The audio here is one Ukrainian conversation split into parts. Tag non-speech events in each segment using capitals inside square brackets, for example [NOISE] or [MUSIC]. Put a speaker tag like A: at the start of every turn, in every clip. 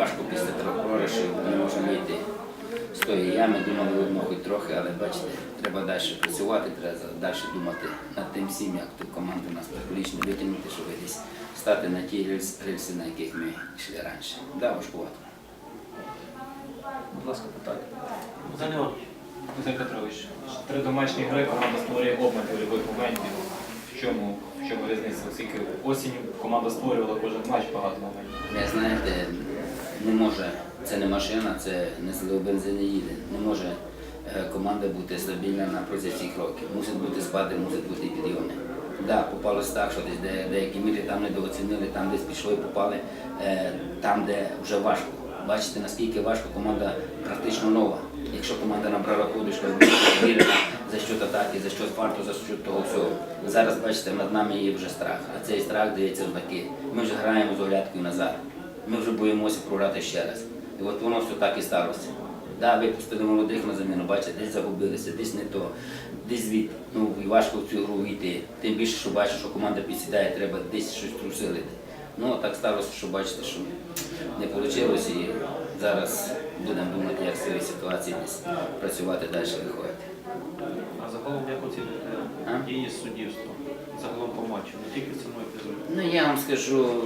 A: Важко після трьох програшів не можемо вийти з тої ями, думали одно хоч трохи, але бачите, треба далі працювати, треба далі думати над тим всім, як ту команду нас психологічно витягнути, щоб десь стати на ті рельси, на яких ми йшли раніше. Да, важкувато.
B: Будь ласка, питання.
C: Данило,
B: Василь Петрович, три домашні гри команда створює обмаль гольових моментів. В чому, в чому різниця? Оскільки осінню команда створювала кожен матч багато моментів.
A: Ви знаєте, не може, це не машина, це не злив бензин не їде. Не може е, команда бути стабільна на протязі всіх років. Мусить бути спади, мусить бути підйоми. Да, попалось так, що десь де, деякі мірі там недооцінили, там десь пішло і попали, е, там, де вже важко. Бачите, наскільки важко команда практично нова. Якщо команда набрала ходочку, вірена за що атаки, за що фарту, за що того всього. Зараз бачите, над нами є вже страх, а цей страх дається в. Ми вже граємо з оглядкою назад. Ми вже боїмося програти ще раз. І от воно все так і сталося. Да, випустили молодих на заміну, бачите, десь загубилися, десь не то, десь звід. Ну і важко в цю гру війти. Тим більше, що бачиш, що команда підсідає, треба десь щось трусилити. Ну так сталося, що бачите, що не вийшло і зараз будемо думати, як з цієї ситуації десь працювати далі виходити.
C: а загалом як оцінити дії суддівства? Загалом по матчу, не тільки ціною епізоду.
A: Ну я вам скажу,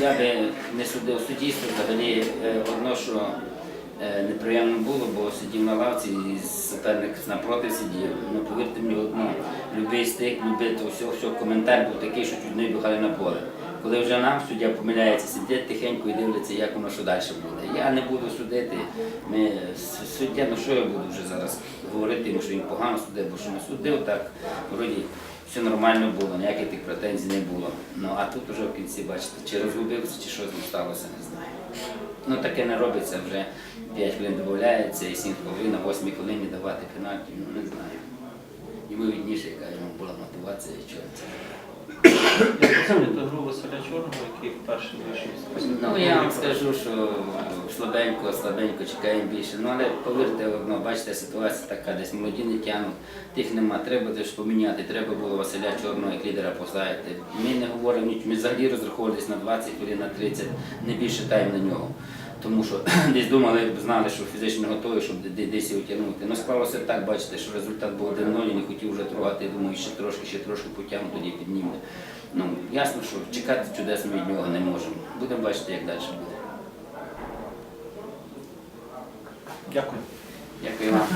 A: я би не судив суддівство, взагалі е, одно, що е, неприємно було, бо сидів на лавці і суперник напроти сидів. Ну повірте мені одно, любий стик, любий то все, все, коментар був такий, що чуть не бігали на поле. Коли вже нам суддя помиляється, сидять тихенько і дивляться, як воно що далі буде. Я не буду судити. Ми, суддя, ну що я буду вже зараз говорити, що він погано судив, бо що не судив, так вроді все нормально було, ніяких тих претензій не було. Ну а тут вже в кінці, бачите, чи розгубився, чи що там сталося, не знаю. Ну таке не робиться вже 5 хвилин додається і 7 хвилин, на 8 хвилині давати пенальті, ну не знаю. І ми відніше, йому була мотивація, і чого це.
C: Як оцінити гру Василя Чорного, який перший вийшов
A: Ну я вам скажу, що слабенько, слабенько чекаємо більше. Ну але повірте, одно, бачите, ситуація така, десь молоді не тягнуть, тих нема. Треба десь поміняти, треба було Василя Чорного як лідера поставити. Ми не говоримо, ми взагалі розраховувалися на 20 хвилин, на 30, не більше тайм на нього. Тому що [CLEARS THROAT] десь думали, знали, що фізично готові, щоб десь його тягнути. Ну склалося так, бачите, що результат був 1-0 і не хотів вже трогати. Я думаю, ще трошки, ще трошки потягну, тоді підніме. Ну, ясно, що чекати чудес ми від нього не можемо. Будемо бачити, як далі буде.
C: Дякую.
A: Дякую вам.